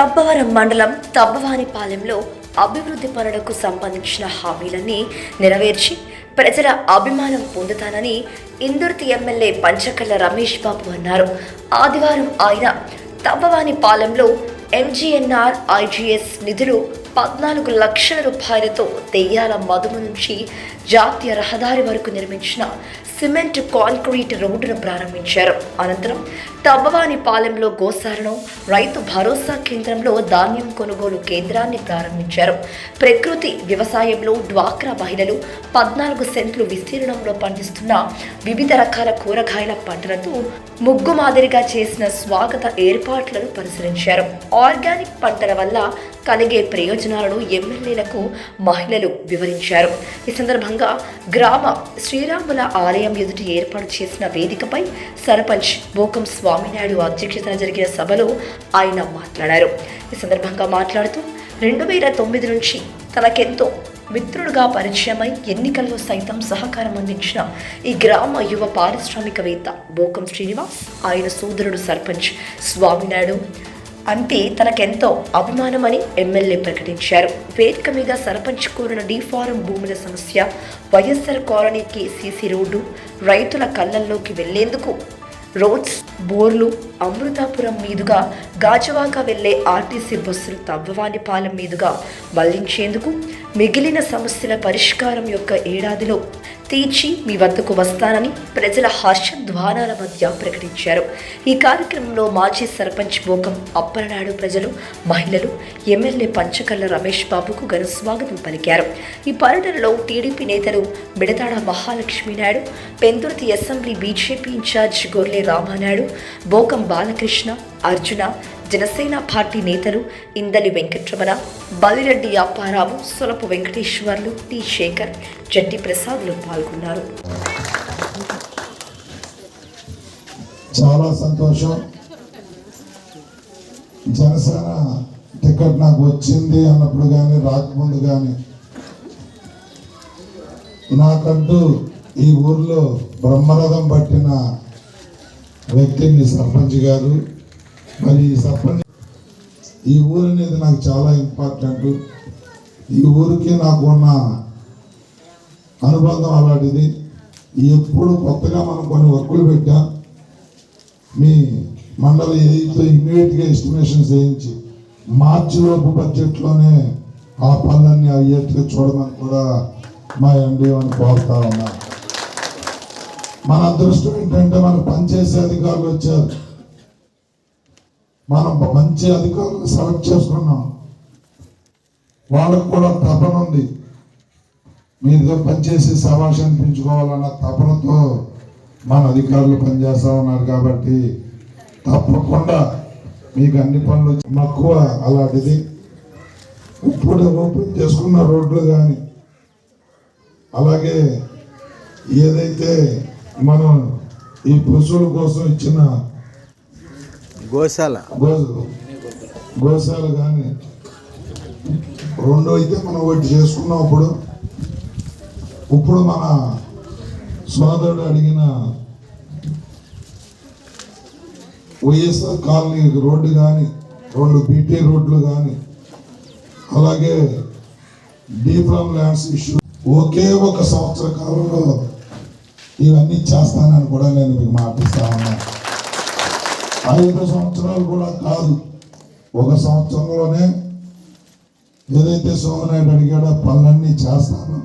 సబ్బవరం మండలం తబ్బవానిపాలెంలో అభివృద్ధి పనులకు సంబంధించిన హామీలన్నీ నెరవేర్చి ప్రజల అభిమానం పొందుతానని ఇందుర్తి ఎమ్మెల్యే పంచకల్ల రమేష్ బాబు అన్నారు. ఆదివారం ఆయన తబ్బవానిపాలెంలో ఎంజీఎన్ఆర్ ఐజీఎస్ నిధులు పద్నాలుగు లక్షల రూపాయలతో దెయ్యాల మదుము నుంచి జాతీయ రహదారి వరకు నిర్మించిన సిమెంట్ కాంక్రీట్ రోడ్డును ప్రారంభించారు. అనంతరం తబ్బవానిపాలెంలో గోశాలను రైతు భరోసా కేంద్రంలో ధాన్యం కొనుగోలు కేంద్రాన్ని ప్రారంభించారు. ప్రకృతి వ్యవసాయంలో డ్వాక్రా మహిళలు పద్నాలుగు సెంట్లు విస్తీర్ణంలో పండిస్తున్న వివిధ రకాల కూరగాయల పంటలతో ముగ్గు మాదిరిగా చేసిన స్వాగత ఏర్పాట్లను పరిశీలించారు. ఆర్గానిక్ పంటల వల్ల కలిగే ప్రయోజనాలను ఎమ్మెల్యేలకు మహిళలు వివరించారు. ఈ సందర్భంగా గ్రామ శ్రీరాముల ఆలయం ఎదుటి ఏర్పాటు చేసిన వేదికపై సర్పంచ్ బోకం స్వామినాయుడు అధ్యక్షతన జరిగిన సభలో ఆయన మాట్లాడారు. ఈ సందర్భంగా మాట్లాడుతూ రెండు వేల తొమ్మిది నుంచి తనకెంతో మిత్రుడుగా పరిచయమై ఎన్నికల్లో సైతం సహకారం అందించిన ఈ గ్రామ యువ పారిశ్రామికవేత్త బోకం శ్రీనివాస్ ఆయన సోదరుడు సర్పంచ్ స్వామినాయుడు అంటే తనకెంతో అభిమానమని ఎమ్మెల్యే ప్రకటించారు. వేదిక మీద సర్పంచ్ కోరిన డిఫారం భూముల సమస్య వైఎస్ఆర్ కాలనీకి సీసీ రోడ్డు రైతుల కళ్ళల్లోకి వెళ్ళేందుకు రోడ్స్ బోర్లు అమృతాపురం మీదుగా గాజువాక వెళ్ళే ఆర్టీసీ బస్సులు తవ్వవానిపాలెం మీదుగా మళ్ళించేందుకు మిగిలిన సమస్యల పరిష్కారం యొక్క ఏడాదిలో తీర్చి మీ వద్దకు వస్తానని ప్రజల హర్షధ్వానాల మధ్య ప్రకటించారు. ఈ కార్యక్రమంలో మాజీ సర్పంచ్ బోకం అప్పలనాడు ప్రజలు మహిళలు ఎమ్మెల్యే పంచకల్ల రమేష్ బాబుకు ఘన స్వాగతం పలికారు. ఈ పర్యటనలో టీడీపీ నేతలు Midathada Mahalakshminaidu Pendurthi assembly BJP in charge Gorle Ramanaidu Bokam Balakrishna Arjuna Janasena party నేతలు ఇందలి వెంకట్రమణ బలిరెడ్డి అప్పారావు సొలపు వెంకటేశ్వర్లు టి శేఖర్ జట్టి ప్రసాద్లు పాల్గొన్నారు. చాలా సంతోషం. జనసేన టికెట్ నాకు వచ్చింది అన్నప్పుడు కానీ రాకముందు కానీ నాకంటూ ఈ ఊర్లో బ్రహ్మరథం పట్టిన వ్యక్తి మీ సర్పంచ్ గారు మరి చెప్పండి సర్పంచ్ ఈ ఊరు అనేది నాకు చాలా ఇంపార్టెంట్. ఈ ఊరికి నాకు ఉన్న అనుబంధం అలాంటిది. ఎప్పుడు కొత్తగా మనం కొన్ని వర్కులు పెట్టాం. మీ మండల ఏదైతే ఇమ్మీడియట్గా ఎస్టిమేషన్స్ వేయించి మార్చి లోపు బడ్జెట్లోనే ఆ పనులన్నీ అయ్యేట్టుగా చూడమని కూడా మా ఎండిఓని కోరుతా ఉన్నా. మన అదృష్టం ఏంటంటే మనకు పనిచేసే అధికారులు వచ్చారు. మనం మంచి అధికారులు సెలెక్ట్ చేసుకున్నాం. వాళ్ళకు కూడా తపన ఉంది. మీతో పనిచేసి సభాష్ అనిపించుకోవాలన్న తపనతో మన అధికారులు పనిచేస్తా ఉన్నారు కాబట్టి తప్పకుండా మీకు అన్ని పనులు మక్కువ అలాంటిది. ఇప్పుడు ఓపెన్ చేసుకున్న రోడ్లు కానీ అలాగే ఏదైతే మనం ఈ పశువుల కోసం ఇచ్చిన గోశాల. గోశాల. కానీ. రెండు అయితే మనం ఒకటి చేసుకున్నాం ఇప్పుడు. ఇప్పుడు మన సోదరుడు అడిగిన వైఎస్ఆర్ కాలనీ రోడ్డు కానీ రెండు బీటీ రోడ్లు కానీ అలాగే డీఫ్రామ్ ల్యాండ్స్ ఇష్యూ ఒకే ఒక సంవత్సర కాలంలో ఇవన్నీ చేస్తానని కూడా నేను మీకు మాటిస్తా ఉన్నాను ఐదు సంవత్సరాలు కూడా కాదు. ఒక సంవత్సరంలోనే ఏదైతే సోమనాయుడు అడిగాడో పనులన్నీ చేస్తాను.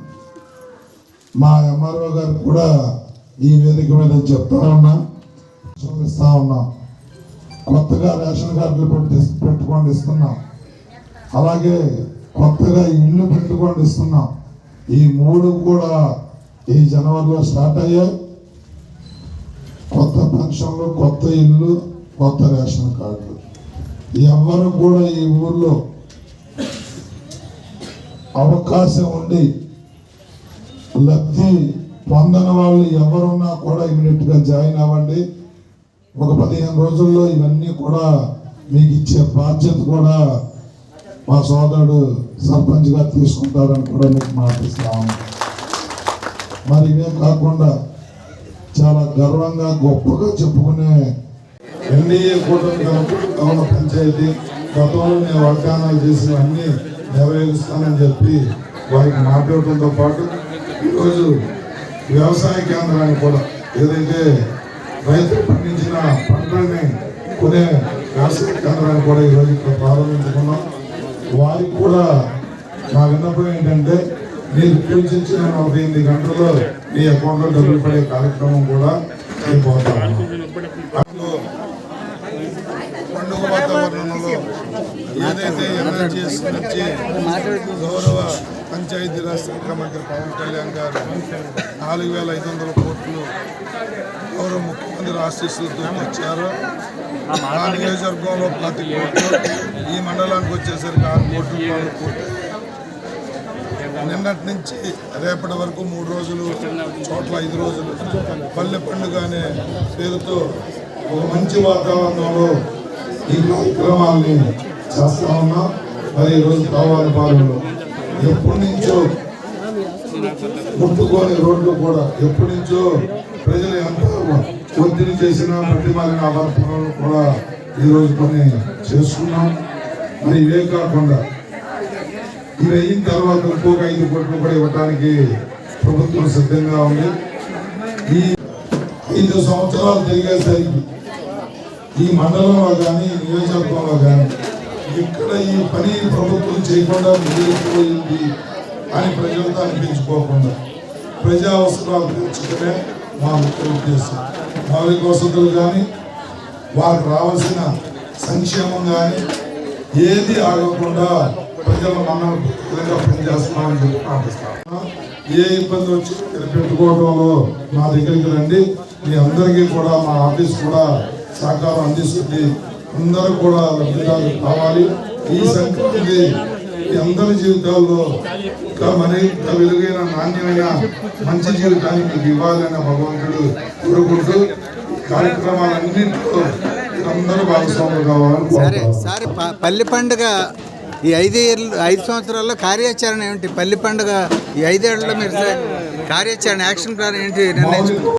మా ఎంఆర్ఓ గారు కూడా ఈ వేదిక మీద చెప్తా ఉన్నా చూపిస్తా ఉన్నాం. కొత్తగా రేషన్ కార్డులు పెట్టి పెట్టుకొని ఇస్తున్నాం. అలాగే కొత్తగా ఇల్లు పెట్టుకోండి ఇస్తున్నాం. ఈ మూడు కూడా ఈ జనవరిలో స్టార్ట్ అయ్యాయి. కొత్త పెన్షన్లు కొత్త ఇల్లు కొత్త రేషన్ కార్డులు ఎవరు కూడా ఈ ఊర్లో అవకాశం ఉండి లబ్ధి పొందని వాళ్ళు ఎవరున్నా కూడా ఇమీడియట్గా జాయిన్ అవ్వండి. ఒక పదిహేను రోజుల్లో ఇవన్నీ కూడా మీకు ఇచ్చే బాధ్యత కూడా మా సోదరుడు సర్పంచ్గా తీసుకుంటారని కూడా మీకు మాటిస్తాము మరి ఇవే కాకుండా చాలా గర్వంగా గొప్పగా చెప్పుకునే ఎన్డీఏ కూటమి గవర్నమెంట్ పంచాయతీ గతంలో నేను వాగ్దానాలు చేసినవన్నీ నెరవేరుస్తానని చెప్పి వారికి మాట్లాడటంతో పాటు ఈరోజు వ్యవసాయ కేంద్రాన్ని కూడా ఏదైతే రైతులు పండించిన పంటల్ని కొనే వ్యవసాయ కేంద్రాన్ని కూడా ఈరోజు ఇక్కడ ప్రారంభించుకున్నాం. వారికి కూడా నా విన్నపం ఏంటంటే మీరు పూజించిన నలభై ఎనిమిది గంటల్లో మీ అకౌంట్లో డబ్బులు పడే కార్యక్రమం కూడా అయిపోతాను వాతావరణంలో ఏదైతే ఎన్ఆర్జీఎస్ నుంచి గౌరవ పంచాయతీరాజ్ శాఖ మంత్రి పవన్ కళ్యాణ్ గారు నాలుగు వేల ఐదు వందల కోట్లు గౌరవ ముఖ్యమంత్రి ఆశీస్సులతో తెచ్చారు ఆ నియోజకవర్గంలో ప్రతి కోట్లు ఈ మండలానికి వచ్చేసరికి ఆరు కోట్లు నాలుగు కోట్లు నిన్నటి నుంచి రేపటి వరకు మూడు రోజులు చోట్ల ఐదు రోజులు పల్లె పండుగ అనే పేరుతో ఒక మంచి వాతావరణంలో ఈ కార్యక్రమాల్ని చేస్తా ఉన్నాం మరి ఈరోజు కావాలి పాలనలో ఎప్పటి నుంచో ముట్టుకోని రోడ్లు కూడా ఎప్పటి నుంచో ప్రజలు ఎంత ఒత్తిడి చేసినా ప్రతిమాలిన ఆవర్తనాలు కూడా ఈరోజు కొన్ని చేసుకున్నాం మరి ఇవే కాకుండా ఇవి అయిన తర్వాత ఇంకొక ఐదు కోట్లు కూడా ఇవ్వడానికి ప్రభుత్వం సిద్ధంగా ఉంది. ఈ ఐదు సంవత్సరాలు జరిగేసరికి ఈ మండలంలో కానీ నియోజకవర్గంలో కానీ ఇక్కడ ఈ పని ప్రభుత్వం చేయకుండా మిగిలిపోయింది అని ప్రజలతో అనిపించుకోకుండా ప్రజా అవసరాలు తీర్చడమే మా ముఖ్య ఉద్దేశం. మౌలిక వసతులు కానీ వారికి రావాల్సిన సంక్షేమం కానీ ఏది ఆగకుండా ప్రజలు మనం విధంగా పనిచేస్తున్నామని చెప్పి ప్రార్థిస్తాం. ఏ ఇబ్బంది వచ్చి పెట్టుకోవడంలో నా దగ్గరికి రండి. మీ అందరికీ కూడా మా ఆఫీస్ కూడా సహకారం అందిస్తుంది. అందరూ కూడా లబ్ధిదారులు కావాలి. ఈ సంక్రాంతి అందరి జీవితాల్లో ఇంకా మరింత వెలుగైన నాణ్యమైన మంచి జీవితాన్ని మీకు ఇవ్వాలని భగవంతుడు కోరుకుంటూ ఈ కార్యక్రమాలన్నింటిలో అందరూ భాగస్వాములు కావాలని సరే సరే పల్లి పండుగ ఈ ఐదు ఏళ్ళు ఐదు సంవత్సరాల్లో కార్యాచరణ ఏమిటి పల్లి పండుగ ఈ ఐదేళ్ళలో మీరు కార్యాచరణ యాక్షన్ ప్లాన్ ఏంటి? నిర్ణయించుకున్నారు